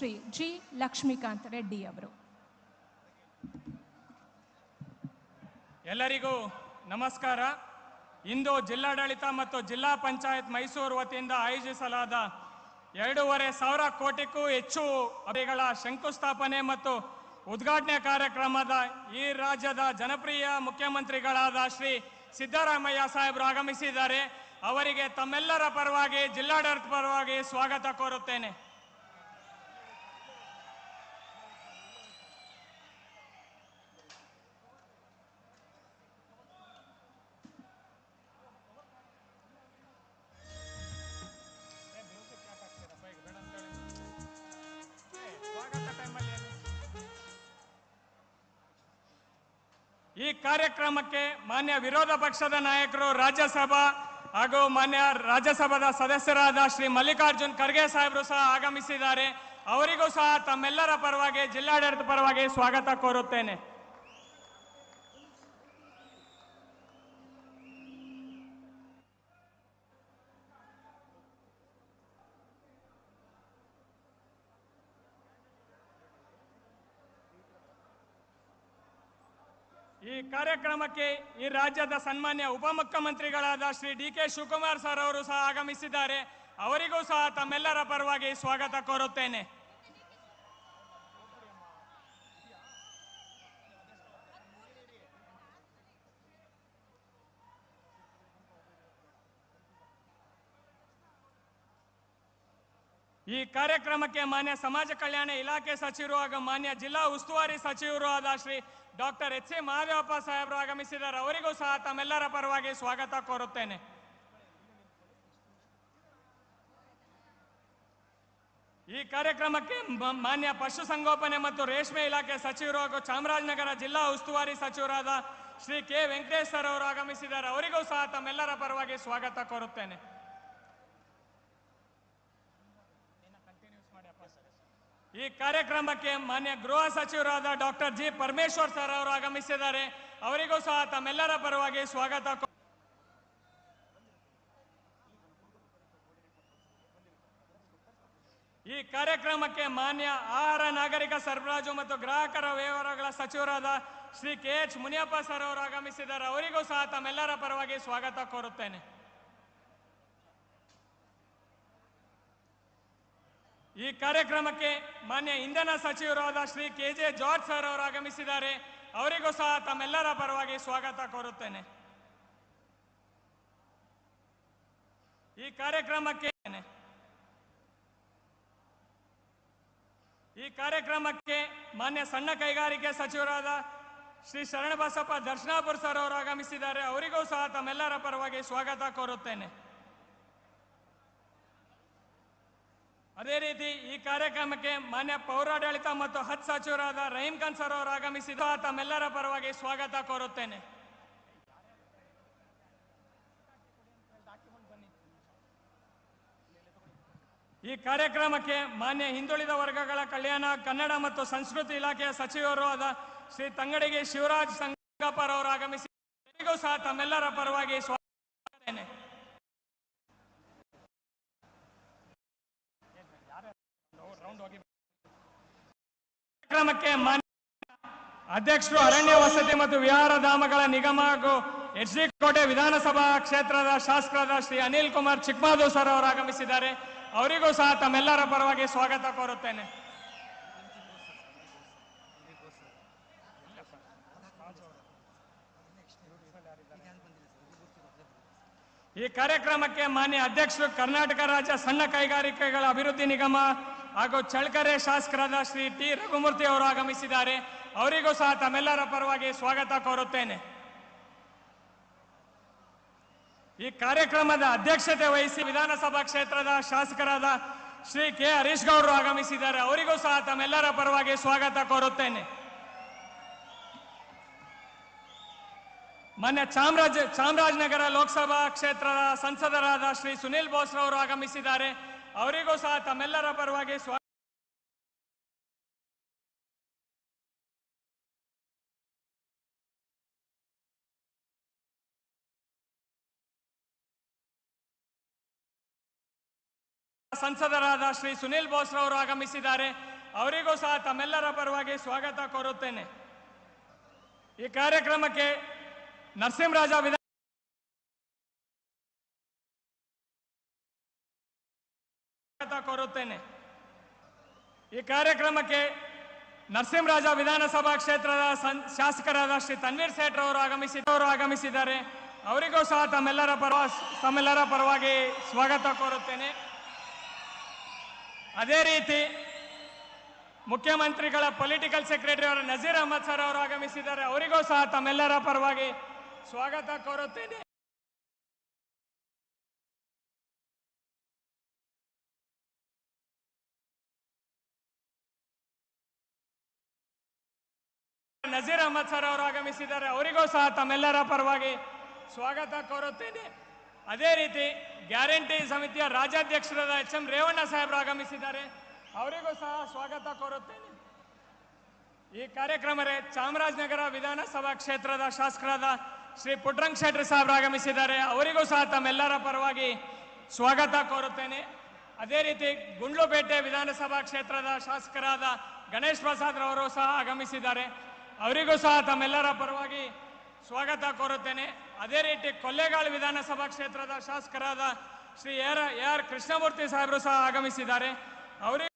Shri G Lakshmikant Reddy ಅವರು. ಎಲ್ಲರಿಗೂ ನಮಸ್ಕಾರ. ಇಂದು ಜಿಲ್ಲಾಡಳಿತ ಮತ್ತು ಜಿಲ್ಲಾ ಪಂಚಾಯತ್ ಮೈಸೂರು ವತಿಯಿಂದ ಆಯೋಜಿಸಲಾದ ಎರಡೂವರೆ ಸಾವಿರ ಕೋಟಿಗೂ ಹೆಚ್ಚು ಅಭಿಗಳ ಶಂಕುಸ್ಥಾಪನೆ ಮತ್ತು ಉದ್ಘಾಟನೆ ಕಾರ್ಯಕ್ರಮದ ಈ ರಾಜ್ಯದ ಜನಪ್ರಿಯ ಮುಖ್ಯಮಂತ್ರಿಗಳಾದ ಶ್ರೀ ಸಿದ್ದರಾಮಯ್ಯ ಸಾಹೇಬರು ಆಗಮಿಸಿದ್ದಾರೆ. ಅವರಿಗೆ ತಮ್ಮೆಲ್ಲರ ಪರವಾಗಿ ಜಿಲ್ಲಾಡಳಿತ ಪರವಾಗಿ ಸ್ವಾಗತ ಕೋರುತ್ತೇನೆ. ಈ ಕಾರ್ಯಕ್ರಮಕ್ಕೆ ಮಾನ್ಯ ವಿರೋಧ ಪಕ್ಷದ ನಾಯಕರು ರಾಜ್ಯಸಭಾ ಹಾಗೂ ಮಾನ್ಯ ರಾಜ್ಯಸಭಾದ ಸದಸ್ಯರಾದ ಶ್ರೀ ಮಲ್ಲಿಕಾರ್ಜುನ್ ಖರ್ಗೆ ಸಾಹೇಬರು ಸಹ ಆಗಮಿಸಿದ್ದಾರೆ. ಅವರಿಗೂ ಸಹ ತಮ್ಮೆಲ್ಲರ ಪರವಾಗಿ ಜಿಲ್ಲಾಡಳಿತ ಪರವಾಗಿ ಸ್ವಾಗತ ಕೋರುತ್ತೇನೆ. ಈ ಕಾರ್ಯಕ್ರಮಕ್ಕೆ ಈ ರಾಜ್ಯದ ಸನ್ಮಾನ್ಯ ಉಪಮುಖ್ಯಮಂತ್ರಿಗಳಾದ Shri D K Shivakumar sir ಅವರು ಸಹ ಆಗಮಿಸಿದ್ದಾರೆ. ಅವರಿಗೂ ಸಹ ತಮ್ಮೆಲ್ಲರ ಪರವಾಗಿ ಸ್ವಾಗತ ಕೋರುತ್ತೇನೆ. ಈ ಕಾರ್ಯಕ್ರಮಕ್ಕೆ ಮಾನ್ಯ ಸಮಾಜ ಕಲ್ಯಾಣ ಇಲಾಖೆ ಸಚಿವರು ಹಾಗೂ ಮಾನ್ಯ ಜಿಲ್ಲಾ ಉಸ್ತುವಾರಿ ಸಚಿವರು ಆದ Shri doctor H A Mahadevappa ಸಾಹೇಬರು ಆಗಮಿಸಿದ್ದಾರೆ. ಅವರಿಗೂ ಸಹ ತಮ್ಮೆಲ್ಲರ ಪರವಾಗಿ ಸ್ವಾಗತ ಕೋರುತ್ತೇನೆ. ಈ ಕಾರ್ಯಕ್ರಮಕ್ಕೆ ಮಾನ್ಯ ಪಶುಸಂಗೋಪನೆ ಮತ್ತು ರೇಷ್ಮೆ ಇಲಾಖೆ ಸಚಿವರು ಹಾಗೂ ಚಾಮರಾಜನಗರ ಜಿಲ್ಲಾ ಉಸ್ತುವಾರಿ ಸಚಿವರಾದ ಶ್ರೀ ಕೆ ವೆಂಕಟೇಶ್ ಸರ್ ಅವರು ಆಗಮಿಸಿದ್ದಾರೆ. ಅವರಿಗೂ ಸಹ ತಮ್ಮೆಲ್ಲರ ಪರವಾಗಿ ಸ್ವಾಗತ ಕೋರುತ್ತೇನೆ. ಈ ಕಾರ್ಯಕ್ರಮಕ್ಕೆ ಮಾನ್ಯ ಗೃಹ ಸಚಿವರಾದ ಡಾಕ್ಟರ್ ಜಿ ಪರಮೇಶ್ವರ್ ಸರ್ ಅವರು ಆಗಮಿಸಿದ್ದಾರೆ. ಅವರಿಗೂ ಸಹ ತಮ್ಮೆಲ್ಲರ ಪರವಾಗಿ ಸ್ವಾಗತ. ಈ ಕಾರ್ಯಕ್ರಮಕ್ಕೆ ಮಾನ್ಯ ಆಹಾರ ನಾಗರಿಕ ಸರಬರಾಜು ಮತ್ತು ಗ್ರಾಹಕರ ವ್ಯವಹಾರಗಳ ಸಚಿವರಾದ Shri K H Muniyappa sir ಅವರು ಆಗಮಿಸಿದ್ದಾರೆ. ಅವರಿಗೂ ಸಹ ತಮ್ಮೆಲ್ಲರ ಪರವಾಗಿ ಸ್ವಾಗತ ಕೋರುತ್ತೇನೆ. ಈ ಕಾರ್ಯಕ್ರಮಕ್ಕೆ ಮಾನ್ಯ ಇಂಧನ ಸಚಿವರಾದ Shri K J George sir ಅವರು ಆಗಮಿಸಿದ್ದಾರೆ. ಅವರಿಗೂ ಸಹ ತಮ್ಮೆಲ್ಲರ ಪರವಾಗಿ ಸ್ವಾಗತ ಕೋರುತ್ತೇನೆ. ಈ ಕಾರ್ಯಕ್ರಮಕ್ಕೆ ಈ ಕಾರ್ಯಕ್ರಮಕ್ಕೆ ಮಾನ್ಯ ಸಣ್ಣ ಕೈಗಾರಿಕೆ ಸಚಿವರಾದ ಶ್ರೀ ಶರಣಬಸಪ್ಪ ದರ್ಶನಾಪುರ್ ಸರ್ ಅವರು ಆಗಮಿಸಿದ್ದಾರೆ. ಅವರಿಗೂ ಸಹ ತಮ್ಮೆಲ್ಲರ ಪರವಾಗಿ ಸ್ವಾಗತ ಕೋರುತ್ತೇನೆ. ಅದೇ ರೀತಿ ಈ ಕಾರ್ಯಕ್ರಮಕ್ಕೆ ಮಾನ್ಯ ಪೌರಾಡಳಿತ ಮತ್ತು ಹತ್ ಸಚಿವರಾದ ರಹೀಂ ಖಾನ್ ಸರ್ ಅವರು ಆಗಮಿಸಿದ ತಮ್ಮೆಲ್ಲರ ಪರವಾಗಿ ಸ್ವಾಗತ ಕೋರುತ್ತೇನೆ. ಈ ಕಾರ್ಯಕ್ರಮಕ್ಕೆ ಮಾನ್ಯ ಹಿಂದುಳಿದ ವರ್ಗಗಳ ಕಲ್ಯಾಣ, ಕನ್ನಡ ಮತ್ತು ಸಂಸ್ಕೃತಿ ಇಲಾಖೆಯ ಸಚಿವರು ಆದ ಶ್ರೀ ತಂಗಡಿಗೆ ಶಿವರಾಜ್ ಸಂಗಪ್ಪರವರು ಆಗಮಿಸಿ ಸಹ ತಮ್ಮೆಲ್ಲರ ಪರವಾಗಿ ಸ್ವಾಗತ ಕೋರುತ್ತೇನೆ. ಕಾರ್ಯಕ್ರಮಕ್ಕೆ ಅಧ್ಯಕ್ಷರು ಅರಣ್ಯ ವಸತಿ ಮತ್ತು ವಿಹಾರ ಧಾಮಗಳ ನಿಗಮ ಹಾಗೂ ಎಚ್ ಡಿ ಕೋಟೆ ವಿಧಾನಸಭಾ ಕ್ಷೇತ್ರದ ಶಾಸಕರಾದ ಶ್ರೀ ಅನಿಲ್ ಕುಮಾರ್ ಚಿಕ್ಕಮಾದು ಸರ್ ಅವರು ಆಗಮಿಸಿದ್ದಾರೆ. ಅವರಿಗೂ ಸಹ ತಮ್ಮೆಲ್ಲರ ಪರವಾಗಿ ಸ್ವಾಗತ ಕೋರುತ್ತೇನೆ. ಈ ಕಾರ್ಯಕ್ರಮಕ್ಕೆ ಮಾನ್ಯ ಅಧ್ಯಕ್ಷರು ಕರ್ನಾಟಕ ರಾಜ್ಯ ಸಣ್ಣ ಕೈಗಾರಿಕೆಗಳ ಅಭಿವೃದ್ಧಿ ನಿಗಮ ಹಾಗೂ ಚಳ್ಕರೆ ಶಾಸಕರಾದ ಶ್ರೀ ಟಿ ರಘುಮೂರ್ತಿ ಅವರು ಆಗಮಿಸಿದ್ದಾರೆ. ಅವರಿಗೂ ಸಹ ತಮ್ಮೆಲ್ಲರ ಪರವಾಗಿ ಸ್ವಾಗತ ಕೋರುತ್ತೇನೆ. ಈ ಕಾರ್ಯಕ್ರಮದ ಅಧ್ಯಕ್ಷತೆ ವಹಿಸಿ ವಿಧಾನಸಭಾ ಕ್ಷೇತ್ರದ ಶಾಸಕರಾದ ಶ್ರೀ ಕೆ ಹರೀಶ್ ಗೌಡರು ಆಗಮಿಸಿದ್ದಾರೆ. ಅವರಿಗೂ ಸಹ ತಮ್ಮೆಲ್ಲರ ಪರವಾಗಿ ಸ್ವಾಗತ ಕೋರುತ್ತೇನೆ. ಮೊನ್ನೆ ಚಾಮರಾಜ, ಚಾಮರಾಜನಗರ ಲೋಕಸಭಾ ಕ್ಷೇತ್ರದ ಸಂಸದರಾದ ಶ್ರೀ ಸುನಿಲ್ ಬೋಸ್ರವರು ಆಗಮಿಸಿದ್ದಾರೆ. ಅವರಿಗೂ ಸಹ ತಮ್ಮೆಲ್ಲರ ಪರವಾಗಿ ಸ್ವಾಗತ ಸಂಸದರಾದ ಶ್ರೀ ಸುನಿಲ್ ಬೋಸ್ರವರು ಆಗಮಿಸಿದ್ದಾರೆ. ಅವರಿಗೂ ಸಹ ತಮ್ಮೆಲ್ಲರ ಪರವಾಗಿ ಸ್ವಾಗತ ಕೋರುತ್ತೇನೆ. ಈ ಕಾರ್ಯಕ್ರಮಕ್ಕೆ ನರಸಿಂಹರಾಜ ವಿಧಾನ ಕೋರುತ್ತೇನೆ. ಈ ಕಾರ್ಯಕ್ರಮಕ್ಕೆ ನರಸಿಂಹರಾಜ ವಿಧಾನಸಭಾ ಕ್ಷೇತ್ರದ ಶಾಸಕರಾದ ಶ್ರೀ ತನ್ವೀರ್ ಸೇಠ್ ಅವರು ಆಗಮಿಸಿದವರು ಆಗಮಿಸಿದ್ದಾರೆ. ಅವರಿಗೂ ಸಹ ತಮ್ಮೆಲ್ಲರ ಪರ, ತಮ್ಮೆಲ್ಲರ ಪರವಾಗಿ ಸ್ವಾಗತ ಕೋರುತ್ತೇನೆ. ಅದೇ ರೀತಿ ಮುಖ್ಯಮಂತ್ರಿಗಳ ಪೊಲಿಟಿಕಲ್ ಸೆಕ್ರೆಟರಿ ಅವರ ನಜೀರ್ ಅಹಮದ್ ಸರ್ ಅವರು ಆಗಮಿಸಿದ್ದಾರೆ. ಅವರಿಗೂ ಸಹ ತಮ್ಮೆಲ್ಲರ ಪರವಾಗಿ ಸ್ವಾಗತ ಕೋರುತ್ತೇನೆ. ನಜೀರ್ ಅಹಮದ್ ಸರ್ ಅವರು ಆಗಮಿಸಿದ್ದಾರೆ. ಅವರಿಗೂ ಸಹ ತಮ್ಮೆಲ್ಲರ ಪರವಾಗಿ ಸ್ವಾಗತ ಕೋರುತ್ತೇನೆ. ಅದೇ ರೀತಿ ಗ್ಯಾರಂಟಿ ಸಮಿತಿಯ ರಾಜ್ಯಾಧ್ಯಕ್ಷರಾದ ಎಚ್ ಎಂ ರೇವಣ್ಣ ಸಾಹೇಬರು ಆಗಮಿಸಿದ್ದಾರೆ. ಅವರಿಗೂ ಸಹ ಸ್ವಾಗತ ಕೋರುತ್ತೇನೆ. ಈ ಕಾರ್ಯಕ್ರಮವೇ ಚಾಮರಾಜನಗರ ವಿಧಾನಸಭಾ ಕ್ಷೇತ್ರದ ಶಾಸಕರಾದ ಶ್ರೀ ಪುಟ್ರಂಗ್ ಶೆಟ್ಟಿ ಸಾಹೇಬರು ಆಗಮಿಸಿದ್ದಾರೆ. ಅವರಿಗೂ ಸಹ ತಮ್ಮೆಲ್ಲರ ಪರವಾಗಿ ಸ್ವಾಗತ ಕೋರುತ್ತೇನೆ. ಅದೇ ರೀತಿ ಗುಂಡ್ಲುಪೇಟೆ ವಿಧಾನಸಭಾ ಕ್ಷೇತ್ರದ ಶಾಸಕರಾದ ಗಣೇಶ್ ಪ್ರಸಾದ್ ರವರು ಸಹ ಆಗಮಿಸಿದ್ದಾರೆ. ಅವರಿಗೂ ಸಹ ತಮ್ಮೆಲ್ಲರ ಪರವಾಗಿ ಸ್ವಾಗತ ಕೋರುತ್ತೇನೆ. ಅದೇ ರೀತಿ ಕೊಲ್ಲೆಗಾಲ್ ವಿಧಾನಸಭಾ ಕ್ಷೇತ್ರದ ಶಾಸಕರಾದ ಶ್ರೀ ಎ ಆರ್ ಕೃಷ್ಣಮೂರ್ತಿ ಸಾಹೇಬರು ಸಹ ಆಗಮಿಸಿದ್ದಾರೆ. ಅವರಿಗೂ